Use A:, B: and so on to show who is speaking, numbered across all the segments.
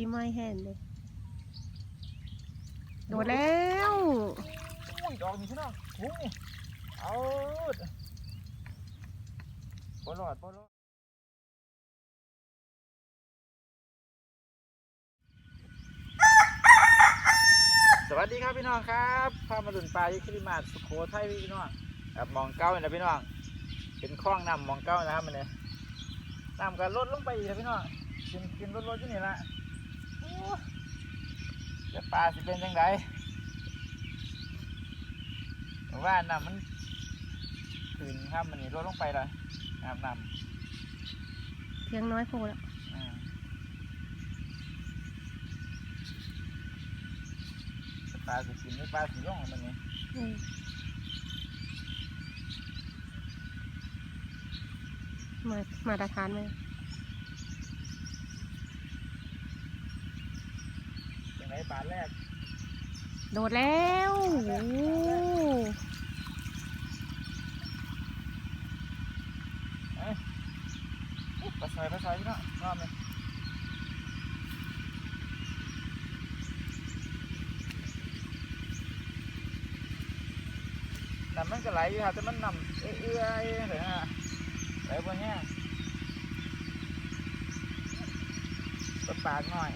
A: ปีใหม่แห่นเลยโดดแล้ว
B: อุ้ยดอกมีพี่น้องหุ้ยเอาบอลอดบอลอดสวัสดีครับพี่น้องครับพามาดุนปลาที่คลิมาศสุโขทัยพี่น้องครับมองเก้าเนี่ยนะพี่น้อง เป็นคลองน้ำมองเก้านะครับมันเนี่ยน้ำก็ลดลงไปอีกนะพี่น้องกินกินลดลดที่นี่ละโอ้ จะปลาสิเป็นยังไงเพราะว่าน้ำมันขืนครับมันนี่ลดลงไปเลยน้ำน้
A: เพียงน้อยโพแล้วำ
B: อ่าปลาสิกินหรือปลาสิย่องมันนี่
A: อืมมามาตรฐานไหม
B: อย่างไรปลาแรก
A: โดดแล้วโอ้โห
B: อุ๊ยปลาซอยปลาซอยพี่น้องรอบเลยน้ำมันก็ไหลอยู่ครับแต่มันน้ำเอื้อยๆเลยฮะไหลบนแห้งต้นปากหน่อย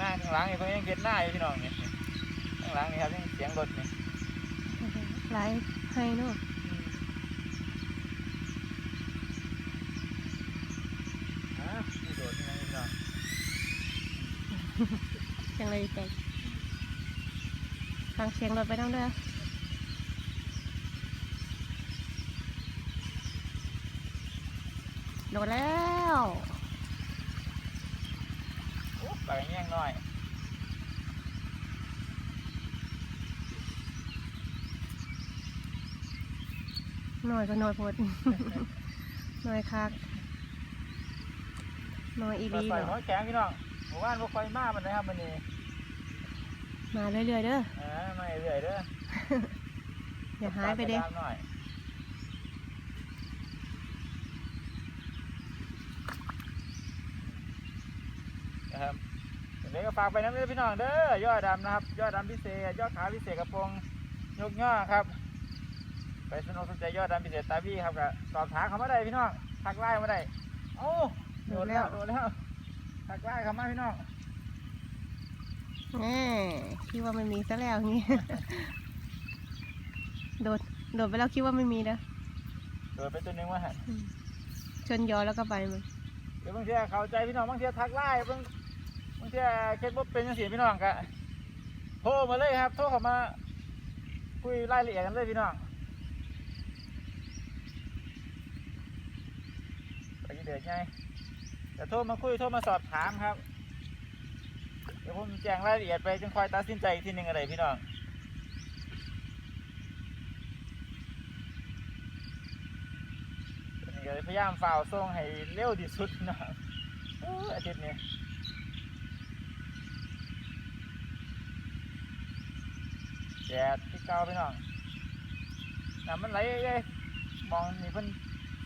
B: หน้าข้างหลังนี่เพิ่นยังเก็ดหน้าอยู่พี่น้องนี่ข้างหลังนี่ครับยังเสียงรถนี่
A: ไหลให้เนาะ
B: อ่านี่โดดยังไงพี่น้อง
A: จังเลยแต่ฟังเสียงรถไปน้องเด้อโดดแล้ว
B: โอ้ ปลาแง่งน้อย
A: หน่อยก็หน่อยโพดหน่อยคักหน่อยอี
B: ปลา
A: ดี
B: ใส่
A: เนาะ
B: หัวแข็งพี่น้องหมู่บ้านบ่ค่อยมามันนะครับมันนี่
A: มาเรื่อยๆเด้อ
B: อ่ามาเรื่อยๆเด้อ
A: อย่าหายไปเด้
B: ปลากระดามหน่อยนะครับ เดี๋ยวก็ฝากไปน้ำเด้อพี่น้องเด้อยอดดำนะครับ ยอดดำพิเศษ ยอดขาวพิเศษกระโปรงยกย่อครับ ไปสนุกสนใจยอดดำพิเศษตาพี่ครับก็สอบถามเขามาได้พี่น้องทักไลน์มาได้โอ้โดนแล้วโดนแล้วทักไลน์เขามาพี่น้อง
A: แหมคิดว่าไม่มีซะแล้วอย่างงี้โดดโดดไปแล้วคิดว่าไม่มีนะ
B: โดนไปตัวหนึงว่าหัน
A: ชนยอแล้วก็ไปมัน
B: เดี๋ยวบางทีเข้าใจพี่น้องบางทีทักไลน์บาง บางทีเช็คบ่เป็นจังซี่พี่น้องก็โทรมาเลยครับโทรเข้ามา คุยรายละเอียดกันเลยพี่น้องไปเดือดไงแต่โทรมาคุยโทรมาสอบถามครับ เดี๋ยวผมแจ้งรายละเอียดไปจึงคอยตัดสินใจอีกทีหนึงอะไรพี่น้องพยายามฝ่าวส่งให้เร็วที่สุดน้องอ้ยอาทิตย์นี้ แดดที่เก่าพี่น้องน้ำมันไหลเลยมองนี่เพิ่น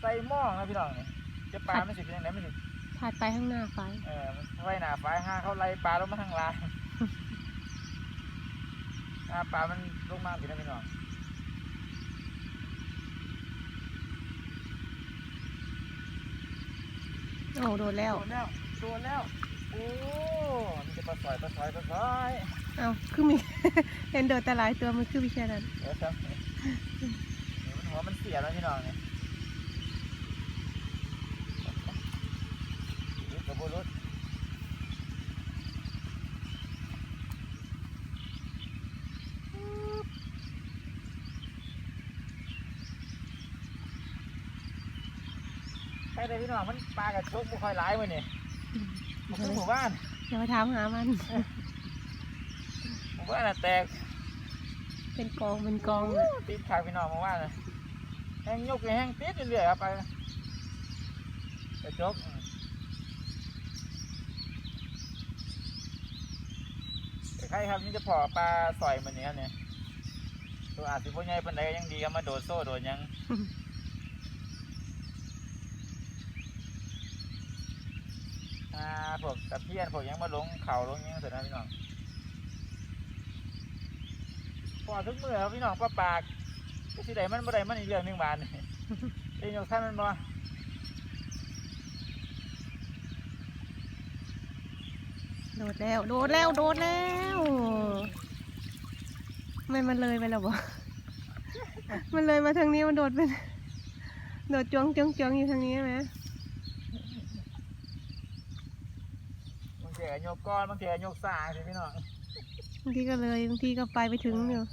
B: ใส่หม้องนะพี่น้องนี่จะปลาไม่สิเป็นยังไงไม่สิ
A: พาดไปข้างหน้าไฟ
B: เออมันไว้หน้าปลายห้าเขาไล่ปลาลงมาทางล่างหน้าปลามันลงมาพี่นะพี่น้อง
A: โอ้โดดแล้ว
B: โดนแล้วโดนแล้วโอ้มันจะปลาสอยปลาสอยปลาสอย
A: เอาคือมี เห็นโดดแต่หลายตัวมันคือวิชานั้น
B: เออครับนี่มันหัวมันเสียแล้วพี่น้องเนี่ยนี่กระโบรถใครได้พี่น้องมันปลากระจกบุค่อยหลายมื้อนี่มันคือหมู่บ้าน
A: อย่าไปถามหามัน
B: หมู่บ้านน่ะแตก
A: เป็นกองเป็นกองเลย
B: ติดขางพี่น้องหมู่บ้านน่ะแห้งยกไปแห้งติดเรื่อยๆครับไปกระจกใครครับนี่จะพอปลาสอยมันเนี้ยเนี่ยตัวอาจสิบ่ใหญ่ปานใดก็ยังดีก็มาโดดโซ่โดดหยังอ่าพวกตะเพียนพวกหยังมาลงเข่าลงหยังเสร็จแล้วพี่น้อง พอทุกมือครับพี่น้องป้าปากก็สิใดมันบ่ได้มันอีกเรื่องหนึงบานนี่ เอ็นยกท่านมันบ่
A: โดดแล้ว โดดแล้ว โดดแล้วไม่มันเลยไปแล้วบ่ มันเลยมาทางนี้มันโดดเป็นโดดจวงจวงจวงอยู่ทางนี้ไหม
B: บางทีก็ยกก้อนบางทีก็ยกสางสิพี่น้อง
A: บางทีก็เลยบางทีก็ไปไปถึงอยู่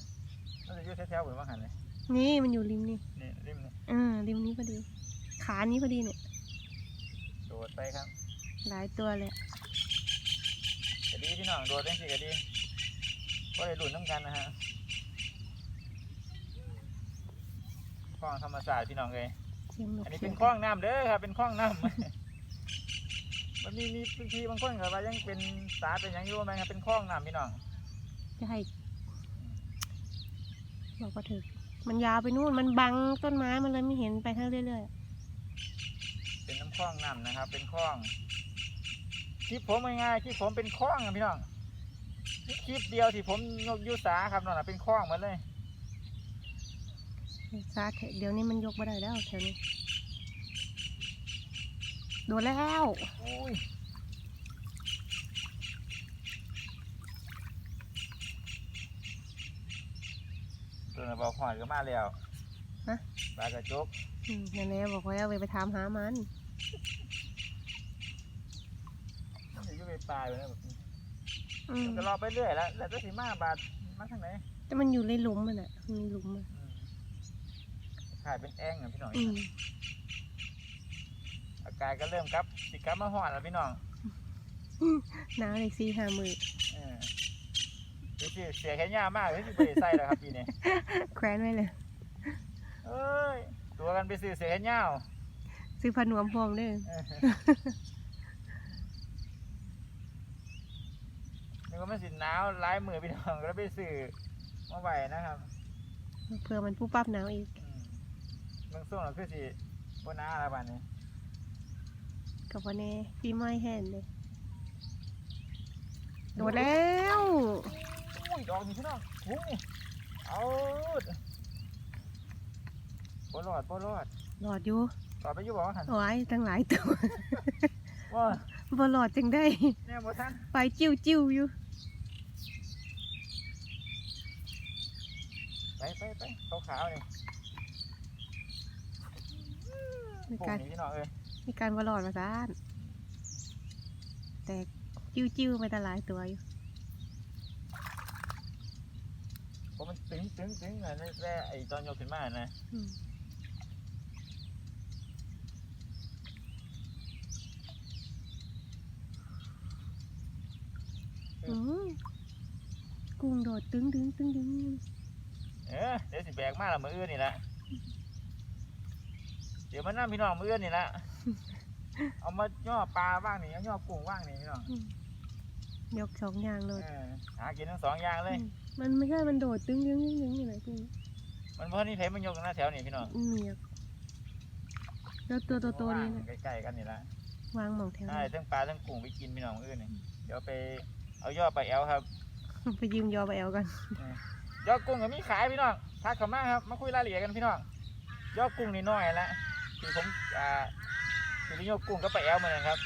B: มันจะอยู่แถวๆเหมือนว่าหันเลย
A: นี่มันอยู่ริมนี่
B: นี่ริมนี่
A: อ่าริมนี้พอดี ขานี้พอดีเนี่ย
B: โดดไปครับ
A: หลายตัวเลย
B: ก็ดีพี่น้องโดดได้สิก็ดีก็ได้หลุนน้ำกันนะฮะคลองธรรมศาสตร์พี่น้องเลย
A: เสียงนก
B: อันนี้
A: เสี
B: เป็
A: ย
B: น
A: ง
B: คลองน้ำเด้อครับ เป็นคลองน้ำ มันมีมีพื้นที่บางคนก็ว่ายังเป็นสาเป็นหยังอยู่ไหมครับเป็นคลองน้ำพี่น้อง
A: จะให้บอกว่าถึกมันยาวไปนู่นมันบังต้นไม้มันเลยไม่เห็นไปข้างเรื่อย
B: เป็นน้ำคลองน้ำนะครับ เป็นคลองคลิปผมง่ายๆคลิปผมเป็นคลองอะพี่น้องนี่คลิปเดียวที่ผมยกอยุสาครับนั่นนะเป็นคลองหมดเลย
A: ๆซาแถเดี๋ยวนี้มันยกไม่ได้แล้วแถวนี้ โดนแล้ว
B: อุ้ยตัวน่ะบอกหอยก็มาแล้ว
A: ฮะ
B: ปลากระจก
A: อืมนั่นแหละบอกว่าเอาไปไปถามหามัน
B: มันจะอยู่ไปปลายไปแล้วแบบนี้
A: อืม
B: มันก็รอไปเรื่อยแล้วแล้วจะสีมาบาดมาทางไหน
A: แต่มันอยู่ในหลุมมันอะมันมีหลุมอะ
B: อืมขายเป็นแอ่งอะพี่น้อง
A: อืม
B: อา กาศก็เริ่มกลับสิกลับมาหอนแล้วพี่น้อง
A: หนาวเลยสี่ห้ามือ
B: เออดูสิเสียแค่ยามากเลยที่บริใส่แล้วครับปีนี้
A: แควนไว้เลย
B: เอ้ยตัวกันไปซื้อเสียแค่ยาว
A: ซื้อผ้านวมพร้อมเด้อ
B: เออนี่ก็มันสิหนาวหลายมือพี่น้องก็เลยไปซื้อมาไหวนะครับ
A: เผื่อมันผู้ปั๊บหนาวอีก
B: อืมเมืองส่งเราคือสิบนน้าอะไรบ้านนี้
A: กับวันนี้ปีใหม่แห่นเลยโดดแล้ว
B: อุ้ยดอกนี่พี่น้องหุ้ยเอาปลอดปลอด
A: หลอดอยู่
B: ต่อไปอยู่บอกว่าหัน
A: โอ้ยตั้งหลายตัว
B: ว่า
A: บ่หลอดจังได้
B: เนี่ยบ่ทัน
A: ไปจิ้วจิ้วๆอยู่
B: ไปไปไปขาวๆนี่
A: มี
B: ปุ่ม
A: การ
B: นี่พี่น้องเอ้ย
A: มีการบ่หลอดมาซ่านแต่จิ้วจิ้วๆไปแตหลายตัวอยู่
B: เพราะมันตึงตึงตึงอะนี่แร่ไอ้ตอนยกขึ้นมานะ
A: อืมอืมกุ้งโดดตึงตึงตึงตึง
B: เออเดี๋ยวสิแบกมาละมืออื่นนี่ละเดี๋ยวมันนั่พี่น้องมืออื่นนี่ละ เอามาย่อปลาบ้างนี่เอาย่อกุ้งบ้างนี่พี่น้อง
A: อืมยกสองอย่างเลย
B: เออหากินทั้งสองอย่างเลย
A: อืมมันไม่ใช่ มันโดดตึงตึงตึงตึงอยู่ไหนกุ้ง
B: มันเพราะนี่เพมันยกกันหน้าแถวนี่พี่น้อง
A: อืมเหนียวแล้วตัวโตๆนี้นะ
B: ใกล้ๆกันนี่ละ
A: วางหมองแถว
B: ใช่ทั้งปลาทั้งกุ้งไปกินพี่น้องมื้ออื่นนี่เดี๋ยวไปเอาย่อไปลาแอลครับ
A: ไปยืมยอไปแอลกัน
B: ยอกุ้งก็มีขายพี่น้องทักเข้ามาครับ มาคุยรายละเอียดกันพี่น้องยอกุ้งนี่น้อยละที่ผมอ่า ที่พี่โยกกุ้งก็ไปแอลเหมือนกันครับ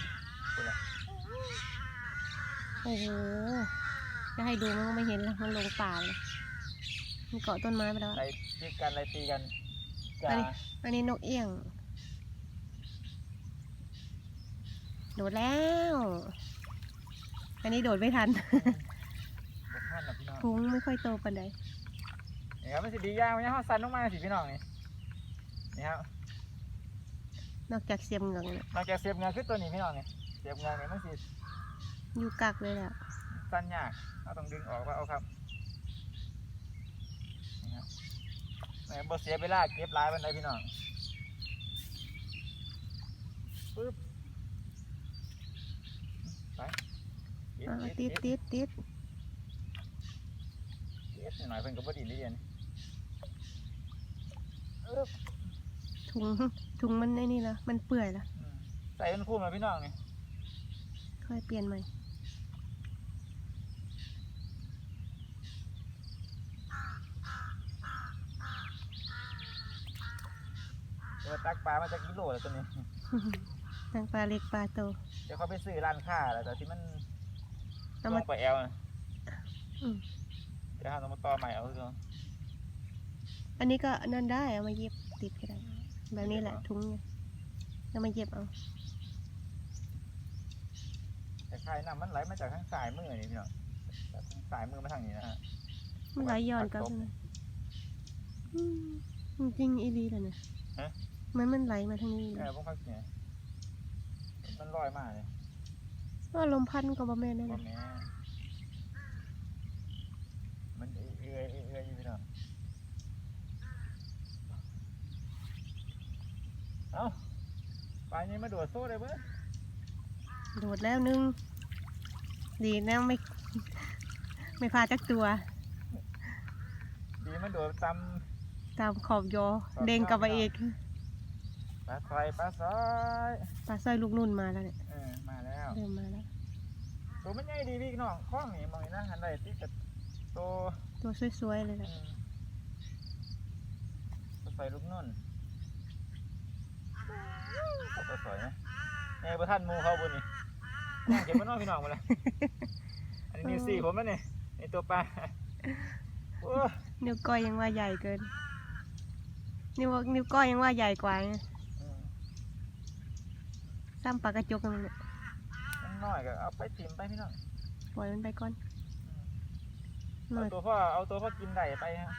A: โอ้โหจะให้ดูมันก็ไม่เห็นละมันลงป่าเลยมันเกาะต้นไม้ไปแล้ว
B: ไล่ตีกันไล่ตีกัน
A: อั
B: จ้าน
A: นี้อันนี้นกเอี้ยง โดดแล้ว อันนี้โดดไม่ทัน
B: บกท่านนะพี่น้อง
A: พุงไม่ค่อยโตปานใด
B: นี่ครับมันสิดีอย่างมันยังห้าสันลงมาสิพี่น้องนี่นี่ครับ
A: นอกจากเสียมเหงืองเนี่ย
B: นอกจากเสียบเงาคือตัวนี้พี่น้องนี่เสียบเงาเนี่ยมันสิ
A: อยู่กักเลยแหละ
B: สั้นยากเราต้องดึงออกว่าเอาครับนี่ครับแหม่บ่เสียเวลาเก็บหลายบันไดพี่น้องปึ๊บไป
A: อ่าติดติดติด
B: เอสหน่อยเพิ่นก็บ่ดีเรียน
A: ถุงถุงมันไอ้นี่ละมันเปื่อยละ
B: ใส่เป็นคู่มาพี่น้องนี่
A: ค่อยเปลี่ยนใหม่
B: เดี๋ยวตักปลามาจากกิโลแล้วตัวนี้
A: ทั้งปลาเล็กปลาโต
B: เดี๋ยวเขาไปซื้อร้านค้าแล้วแต่ที่มัน
A: เอา
B: ล
A: มา
B: งไปแอลนะ
A: อืม
B: เดี๋ยวเราต้องมาต่อใหม่เอาคือ
A: อันนี้ก็นั่นได้เอามาเย็บติดก็ได้ แบบนี้แหละถุงเนี่ยเอามาเย็บเอา
B: แต่คายน้ำมันไหลมาจากทางสายมือนี่พี่น้องจากทางสายมือมาทางนี้นะฮะ
A: มันไหลย้อนกลับนะอืมจริงๆอีดีเลยนะ
B: ฮะ
A: มันมันไหลมาทางนี้
B: เออพวกพักเนี่ยมันลอยมากเลย
A: ว่าลมพัดมันก็บ่แม่นนั่น
B: ว่า
A: น่ะ
B: แม่มันเอื้อยเอื้อยเอื้อยอยู่พี่น้องเอ้าป ลานี้มาโดดโซ่เลยเบ้อ
A: โดดแล้วหนึง ดีนะไม่ ไม่พลาดจักตัว
B: ดีมันโดดต
A: ตามขอบยอ
B: ขอบ
A: เด้งกลับมา
B: ยอ
A: เอกำ
B: ปลาซอยปลาซอย
A: ปลาสร้อยลูกนุ่นมาแล้วเนี่ย
B: เออมาแล้ว
A: เริ่มมาแล้ว
B: ตัวมันใหญ่ดีพี่น้องคล้องนี่มองนี่นะหันได้ที่กับตัว
A: ตัวสวยๆเลย
B: อื
A: นะ
B: มตัวใส่ลูกนุ่น ตัวสวยนะเอ้ประท่านหมูเขาบุญนี่นั่งเก็บมันน้องพี่น้องมาเลยอันนี้นิวซี่ผมแล้วเนี่ยในตัวปลาโอ้
A: นิ้วก้อยยังว่าใหญ่เกิน นิ้วนิ้วก้อยยังว่าใหญ่กว่าไง
B: อืม
A: ซ้ำปลากระจกกันเลยเนี่ย
B: มันน้อยก็เอาไปติ่มไปพี่น้อง
A: ปล่อยมันไปก่อน
B: อืม
A: หน่
B: เอา
A: อย
B: ตัวพ่อเอาตัวพ่อกินได้ไปฮะ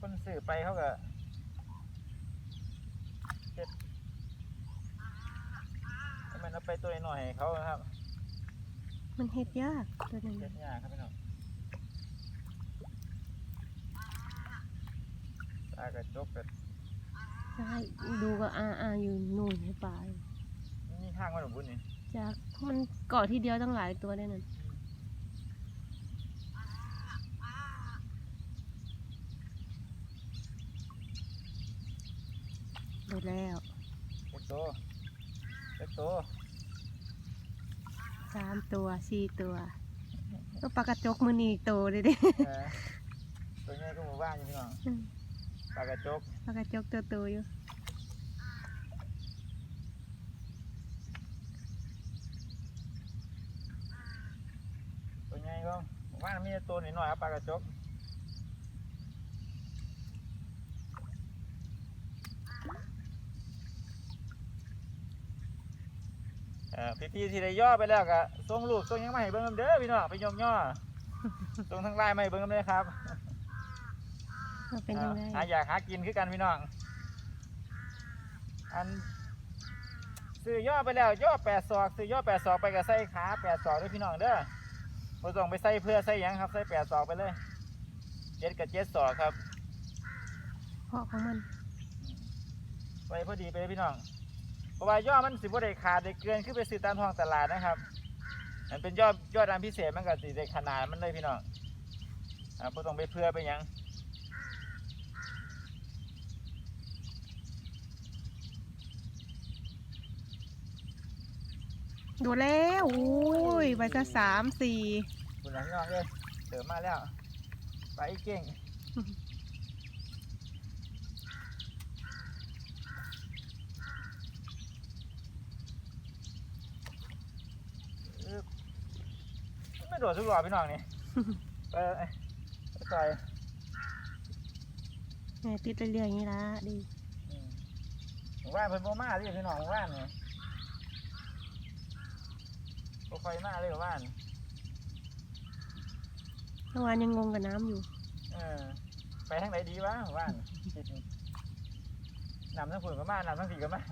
B: คนสื่อไปเขาก็เจ็ด ให้มันเอาไปตัวหน่อยๆให้เขานะครับ
A: มันเฮ็ดยากตัวนึง
B: เจ็ดยากครับพี่น้องตากระจกกับ
A: ใช่ดูก็อาอาอยู่นู่นให้ปลาอยู่
B: นี่ข้างมันหนุ่มบุญนี่
A: จากมันเกาะทีเดียวตั้งหลายตัวได้นั่นหมดแล้ว
B: เล็กโตเล็กโต
A: สามตัวสี่ตัว ก็ปลากระจกมือนีอีกตัวเลยเดิ
B: เออตัวนี้ก็หมู่บ้านอยู่พี่น้อง
A: อืม
B: ตากระจก
A: ปลากระจกตัวโตอยู่
B: ตัวนี้ก็หมู่บ้านมีแต่ตัวหน่อยๆครับปลากระจกเออ พี่ๆที่ได้ย่อไปแล้วก็ส่งรูปส่งหยังมาให้เบิ่งนำเด้อพี่น้องไปยอมย่อส่งทางไลน์มาให้เบิ่งนำเด้อครับ
A: มันเป็นยังไง
B: หาอยากหากินคือกันพี่น้องอันซื้อย่อไปแล้วย่อแปดศอกซื้อย่อแปดศอกไปกับใส่ขาแปดศอกด้วยพี่น้องเด้อบ่ต้องไปใส่เพื่อใส่หยังครับใส่แปดศอกไปเลยเจ็ดกับเจ็ดศอกครับ
A: เพราะของมัน
B: ไปพอดีไปเลยพี่น้อง เพราะว่าย่อมันสิบ่ได้ขาดได้เกินขึ้นไปซื้อตามท้องตลาดนะครับมันเป็นยอดยอดอันพิเศษมันก็สิได้ขนาดมันเลยพี่น้องอ่าบ่ต้องไปเพื่อไปหยัง
A: ดูแล้วโอ้ยใบจะสามสี่
B: คุณหลังพี่น้องเลยเติมมาแล้วไปอีกเก่ง อึ๊บไม่ โดดทุกรอบพี่น้องนี่ ไปไปต่อย
A: เนี่ยติดเรื่อยๆอย่างนี้ละดี
B: อืมหมู่บ้านเพิ่นบ่มาเลยพี่น้องหมู่บ้านนี่บ่ค่อยมาเลยหมู่บ้าน
A: เมื่อวานยังงงกับน้ำอยู่
B: เออไปทางไหนดีวะหมู่บ้านคิดนี่นำทั้งฝุ่นก็มานำทั้งผีก็มา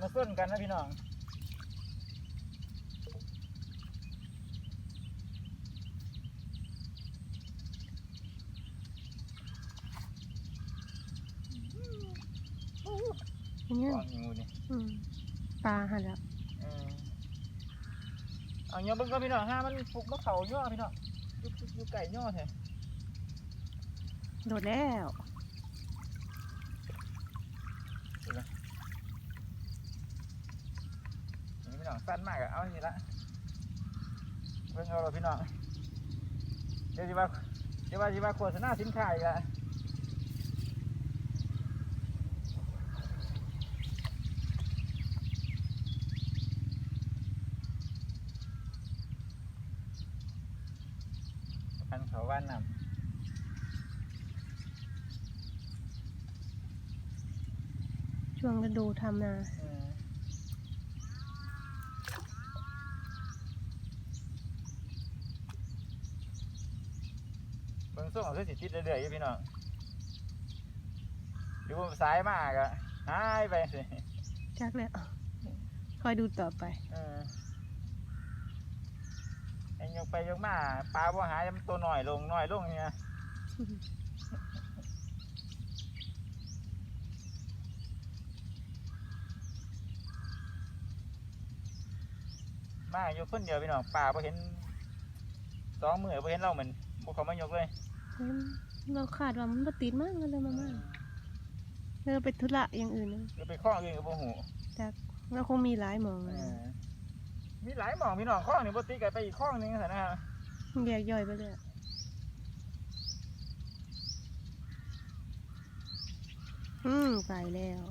B: มาส้นกันนะพี่น้อง
A: อย่างเงี้ย
B: กองงูนี่
A: อืมปลาหันแล้ว
B: เออเอาเงี้ยเบิ่งก็พี่น้องห้ามันปลุกมะเขาย่อพี่น้องอยู่อยู่ไก่ย่อแท้
A: โดดแล้ว
B: นี่มันพี่น้องสั้นมากอะเอาสิละเพิ่งเอาเราพี่น้องเดี๋ยวสิว่าเดี๋ยวว่าสิว่าโฆษณาสินค้าอีกละพันเขาว่านนำ
A: ช่วงฤดูทำนา
B: อืมเบิ่งส่งคือสิติดเรื่อยๆอยู่พี่น้องอยู่สายมากอะหายไปสิ
A: จักแล้วคอยดูต่อไป
B: เออไอ้ยกไปยกมาปลาบ่หายมันตัวหน่อยลงหน่อยลงเนี่ย มาอยู่คนเดียวพี่น้องปลาบ่เห็นสองมือบ่เห็นเราเหมือนบ่เขามายกเลย
A: เฮ้ยเราขาดว่ามันบ่ติดมากก็เลยมามาเราไปธุระอย่างอื่นนะ
B: หรือไปข้องอื่นกับบ่หู
A: จักเราคงมีหลายหมอง
B: เอ
A: นะ
B: อมีหลายหม่องพี่น้องข้องนี่บ่ติดกันไปอีกข้องหนึงซั่นนะฮะ
A: แยกย่อยไปเลยอะอืมไปแล้ว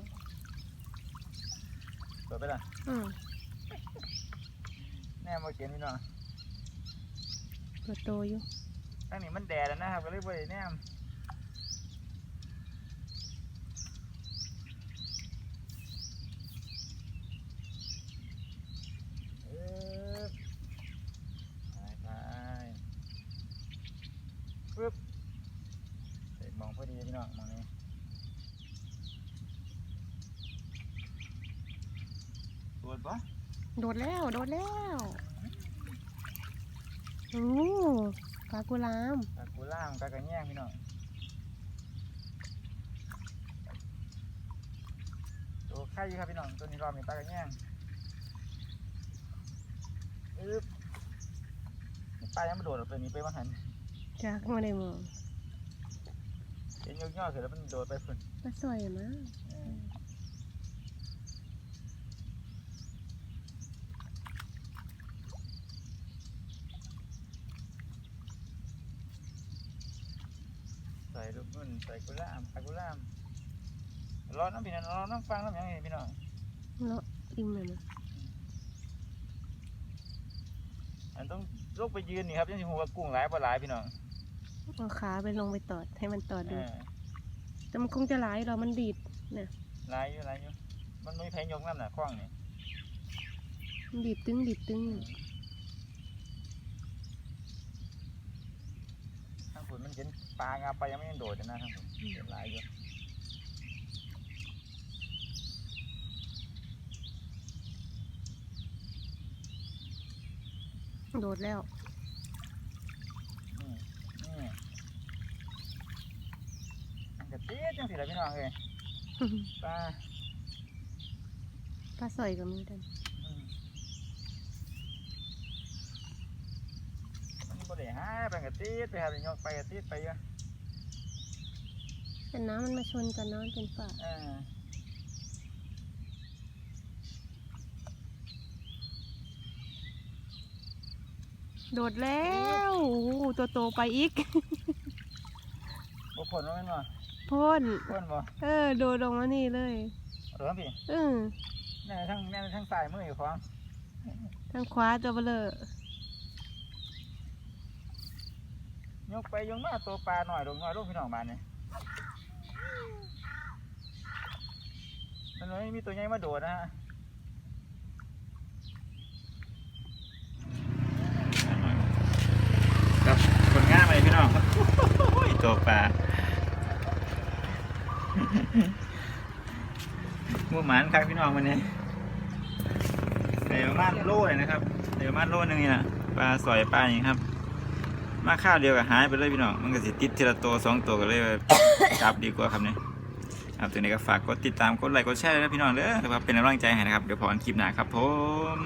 B: เปิดไปละ
A: อืม
B: แน่บ่เขียนพี่น้อง
A: ตัวโตอยู่
B: ตั้งนี้มันแดดแล้วนะครับก็เลยบ่ได้แนมเอิบไปไปปึ๊บเสร็จมองพอดีพี่น้องมองนี้ตรวจปะ
A: โดดแล้ว โดดแล้วโอ้ปลากุลาม
B: ตากูล่ามตากระแย่งพี่น้องตัวไข่อยู่ครับพี่น้อง ตัวนี้รอบนี้ตากระแย่งอึ๊บปลายังไม่โดดออกตัวนี้ไปบ้างหัน
A: จากมาได้หมอง
B: เห็นยกย่อเสร็จแล้วมันโดดไปฝุ่น
A: ปลาสวยอะมั้ง
B: ใส่ลูก นุ่นใส่กุล่ามตากุล่ามรอน้ำพี่น้องรอน้ำฟังน้ำหยังไงพี่น้อง
A: เนาะอิ่มเลยนะ
B: อันต้องลูกไปยืนนี่ครับยังสิหัวากุ้งหลายปลาหลายพี่น้อง
A: เอาขาไปลงไปตอดให้มันตอด
B: เอ
A: ดู
B: อ
A: แต่มันคงจะหลายเรามันดีด
B: หลายอยู่หลายอยู่มันไม่มีแพงยกน้ำหนักคล้องนี่
A: มันดีดตึงดีดตึง
B: ทั้งผุนมันเห็นปลางาไปยังไม่ยังโดดเลยนะทั้งผุนเห็นหลายอยู่
A: โดดแล้ว
B: นี่นี่มันก็ตีดจังสิละพี่น้องเลยปลา
A: ปลาสวยก็มีกัน
B: อืมมันบ่ได้ หาไปก็ตีดไปหาไปยกไปก็ตีดไปเยอะ
A: แต่น้ำมันมาชนกันน้ำเป็นฝา
B: เออ
A: โดดแล้วโอ้โหตัวโตไปอีก
B: บ่ผลว่าแม่นบ่
A: พ่น
B: ผลบ่
A: เออ โดดลงมานี่เลย
B: เอาเด้อพี่
A: เออ
B: แน่ทั้งแน่ทั้งสายมืออยู่ของ
A: ทางขวาตัวเบลอ ย
B: กไปยกมาตัวปลาหน่อยลงหน่อยลงพี่น้องบ้านนี่มันไม่มีตัวใหญ่มาโดดนะฮะครับคนง่ายไหมพี่น้องครับตัวปลามูหมานครับพี่น้องวันนี้เดี๋ยวมาโลเลยนะครับเดี๋ยวมาโลหนึงนี่นะปลาสอยปลาอย่างครับ มาข้าวเดียวก็หายไปเลยพี่น้อง มันก็สิติดทีละตัวสองตัวก็เลยจับดีกว่าครับเนี่ยครับตัวนี้ก็ฝากกดติดตามกดไลค์กดแชร์ด้วยนะพี่น้องเด้อครับเป็นกำลังใจให้นะครับ เดี๋ยวพอกันคลิปหน้าครับผม